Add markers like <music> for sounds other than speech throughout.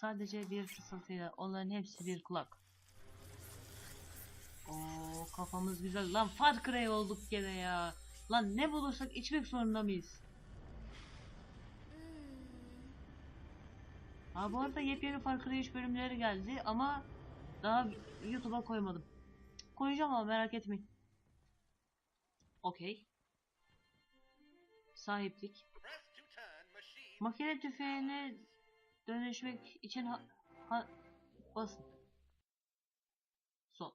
Sadece bir fısıltıyla onların hepsi bir kulak. Oo kafamız güzel. Lan Far Cry olduk gene ya. Lan ne bulursak içmek zorunda mıyız? Ha bu arada yepyeni Far Cry 3 bölümleri geldi ama daha YouTube'a koymadım. Koyacağım ama merak etmeyin. Okey. Sahiplik. Makine tüfeğine dönüşmek için ha, ha basın. Sol.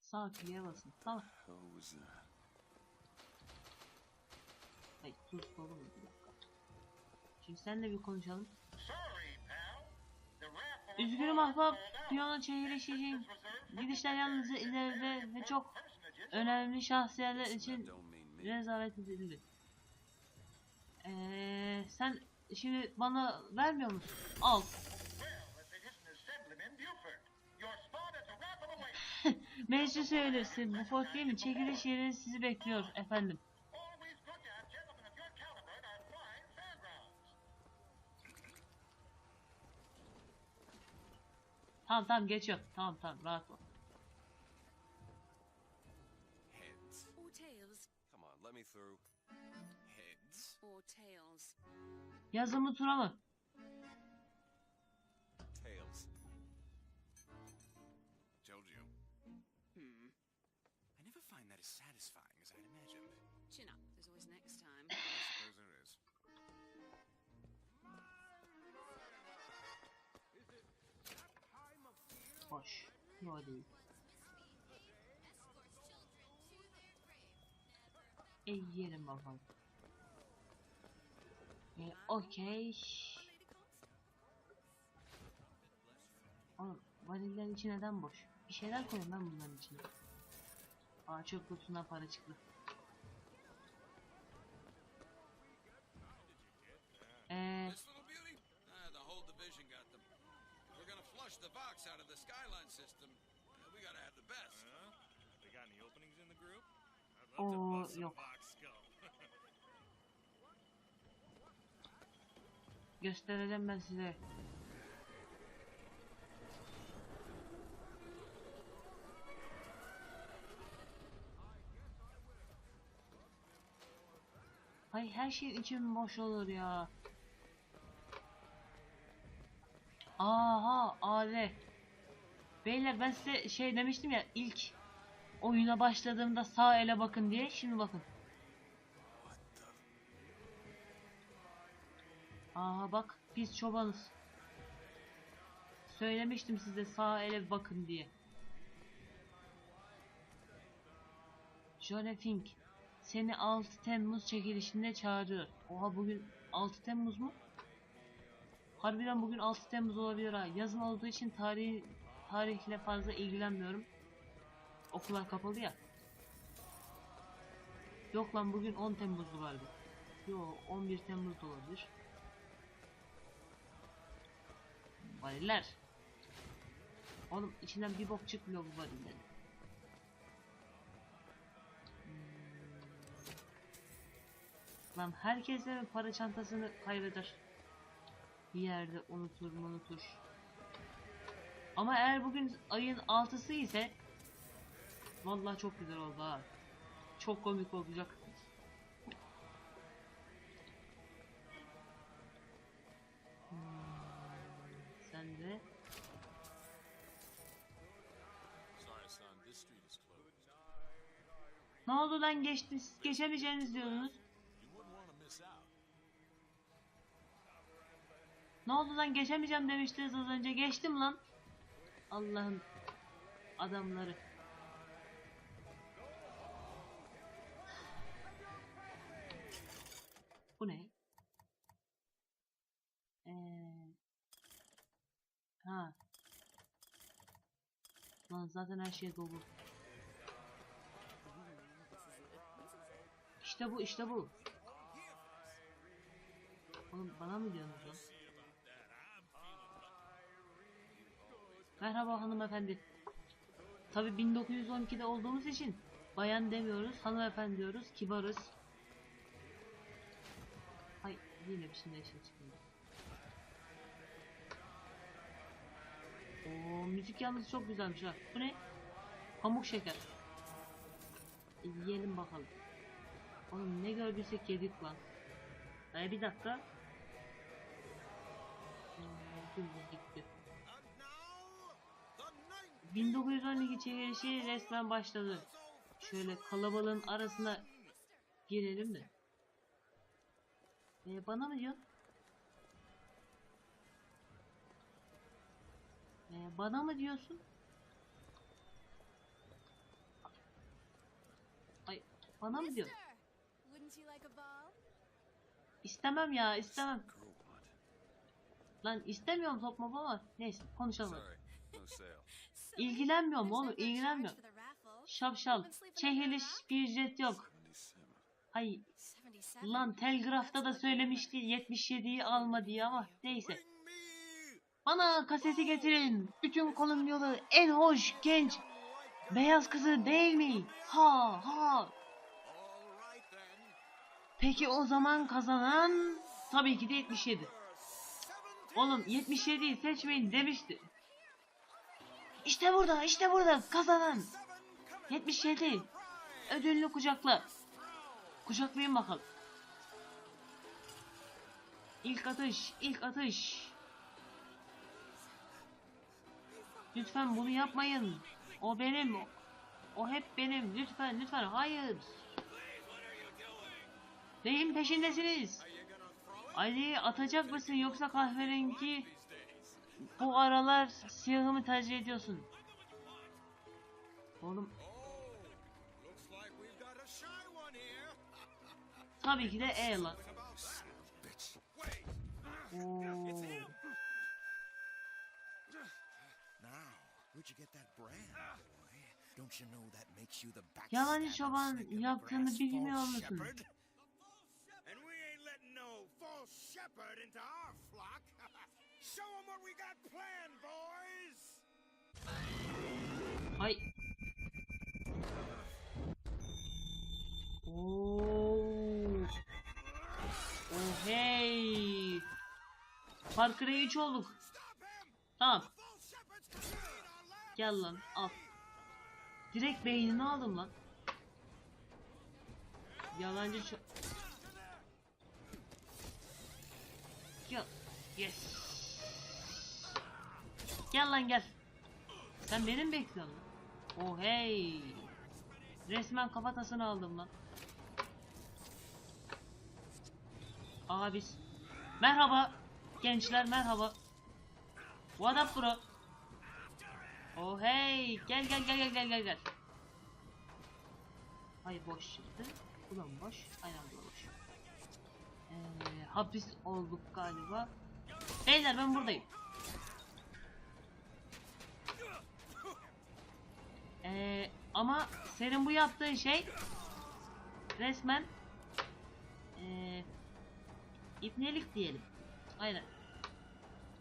Sağ kliğe basın. Tamam. Hayır, sus dolu mu? Bir dakika. Şimdi senle bir konuşalım. Üzgünüm ahbap. Piyano çevirişeceğim. Gidişler yalnızca ileride ve çok önemli şahsiyetler için rezalet edildi. Ee, sen şimdi bana vermiyor musun? Al. <laughs> Meclis üyelisi bu fort değil mi? Çekiliş yeri sizi bekliyor efendim. Tamam tamam geçiyor. Tamam tamam rahat ol. Through. Heads. Or tails. Yazı mı tura mı? Tails. Told you. Hmm. I never find that as satisfying as I'd imagined. Chin up. There's always next time. I suppose there is. Boş. Yo değil. Yerim bakalım. E okey. Oğlum varillerin içi neden boş? Bir şeyler koyun ben bunların içine. Aa çöp kutusundan para çıktı. Eee we're gonna flush the Vox out of the Skyline system, we gotta have the best. They got any openings in the group? I'd love to bust some yok. Vox göstereceğim ben size. Hay her şey için boş olur ya. Aha AD. Beyler ben size şey demiştim ya ilk oyuna başladığımda sağ ele bakın diye. Şimdi bakın. Aha bak biz çobanız. Söylemiştim size sağ ele bakın diye. Jone Fink seni 6 Temmuz çekilişinde çağırıyor. Oha bugün 6 Temmuz mu? Harbiden bugün 6 Temmuz olabilir ha. Yazın olduğu için tarih tarihle fazla ilgilenmiyorum. Okullar kapalı ya. Yok lan bugün 10 Temmuz'du galiba. Yo 11 Temmuz olabilir. Variller. Oğlum içinden bir bok çıkmıyor bu varillerin. Hmm. Lan herkes de mi para çantasını kaybeder? Bir yerde unutur unutur. Ama eğer bugün ayın 6'sı ise Vallahi çok güzel oldu ha. Çok komik olacak. Ne oldu lan geçti geçemeyeceğiniz diyordunuz. Ne oldu lan geçemeyeceğim demiştiniz az önce. Geçtim lan. Allah'ın adamları. Bu ne? Ee, ha. Lan zaten her şey dolu. İşte bu, işte bu. Oğlum bana mı diyorsunuz? Merhaba hanımefendi. Tabi 1912'de olduğumuz için bayan demiyoruz, hanımefendi diyoruz, kibarız. Ay yine bir şeyler şey çıkıyor. Oo müzik yalnız çok güzelmiş ha. Bu ne? Pamuk şeker. E, yiyelim bakalım. Oğlum ne gördüysek yedik lan. Ay bir dakika. Bu gitti. 1912 çekilişi resmen başladı. Şöyle kalabalığın arasına girelim de. Ee, bana mı diyorsun? Ee, bana mı diyorsun? Ay bana mı diyorsun? İstemem ya istemem. Lan istemiyorum top mop ama neyse konuşalım. İlgilenmiyorum oğlum ilgilenmiyorum. Şapşal. Çekiliş bir ücret yok. 77. Ay 77. lan telgrafta da söylemişti 77'yi alma diye ama neyse. Bana kaseti getirin. Bütün kolum yolu en hoş genç beyaz kızı değil mi? Ha ha. Peki o zaman kazanan tabii ki de 77. Oğlum 77'yi seçmeyin demişti. İşte burada, işte burada kazanan. 77. Ödüllü kucakla. Kucaklayın bakalım. İlk atış, ilk atış. Lütfen bunu yapmayın. O benim. O hep benim. Lütfen, lütfen. Hayır. Neyin peşindesiniz? Ali atacak mısın yoksa kahverengi bu aralar siyahımı tercih ediyorsun. Oğlum tabii ki de E lan. Yalancı çoban yaptığını bilmiyor musun? False shepherd into our flock. <laughs> Show 'em what we got planned, boys. Hay. Oo. Oh hey. Far Cry 3 olduk. Tamam. Gel lan al. Direkt beynini aldım lan. Yalancı Gel. Yes. Gel lan gel. Sen benim bekliyorsun lan. Oh hey. Resmen kafatasını aldım lan. Abis. Merhaba. Gençler merhaba. What up bro? Oh hey. Gel gel gel gel gel gel gel. Ay boş çıktı. Mı boş? Aynen boş. Ee, hapis olduk galiba. Beyler ben buradayım. Ee, ama senin bu yaptığın şey resmen ee, ipnelik diyelim. Aynen.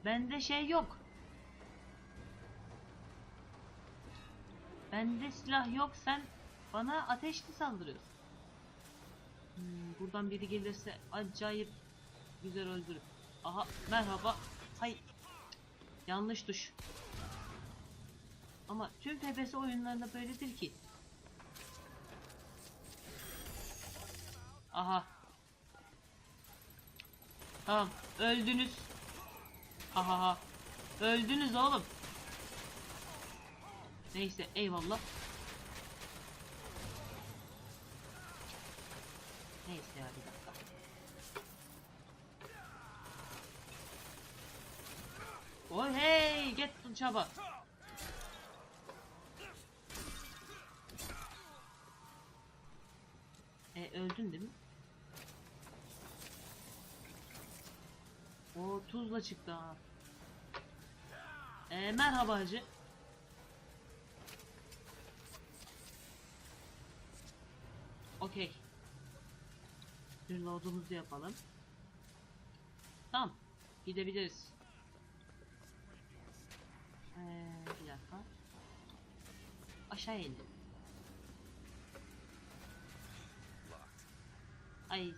Bende şey yok. Bende silah yok. Sen bana ateşli saldırıyorsun. Hmm, buradan biri gelirse acayip güzel öldürür. Aha merhaba. Hay. Yanlış tuş. Ama tüm FPS oyunlarında böyledir ki. Aha. Tamam. Öldünüz. Aha ha. Öldünüz oğlum. Neyse eyvallah. Neyse ya bir dakika. Oh get çaba. E öldün değil mi? O tuzla çıktı ha. E, merhaba hacı. Okey. Reload'umuzu yapalım. Tamam. Gidebiliriz. Ee, bir dakika. Aşağı indim. Ay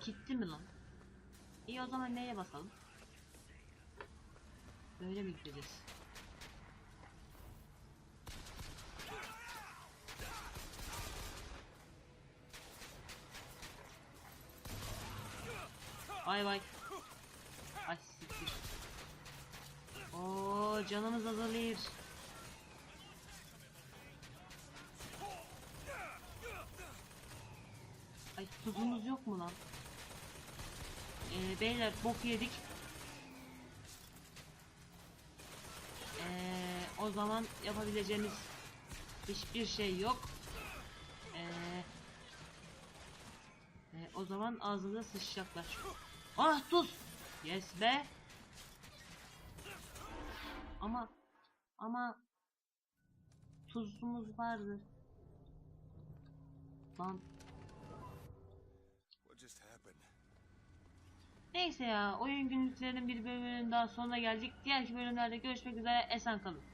kilitli mi lan? İyi o zaman neye bakalım? Böyle mi gideceğiz? Bay bay. Canımız azalır. Ay tuzumuz yok mu lan? Ee, beyler bok yedik. Ee, o zaman yapabileceğimiz hiçbir şey yok. Ee, e, o zaman ağzında sıçacaklar. Ah tuz! Yes be! Ama ama tuzumuz vardı. Lan? Neyse ya oyun günlüklerinin bir bölümünün daha sonuna geldik. Diğer bölümlerde görüşmek üzere esen kalın.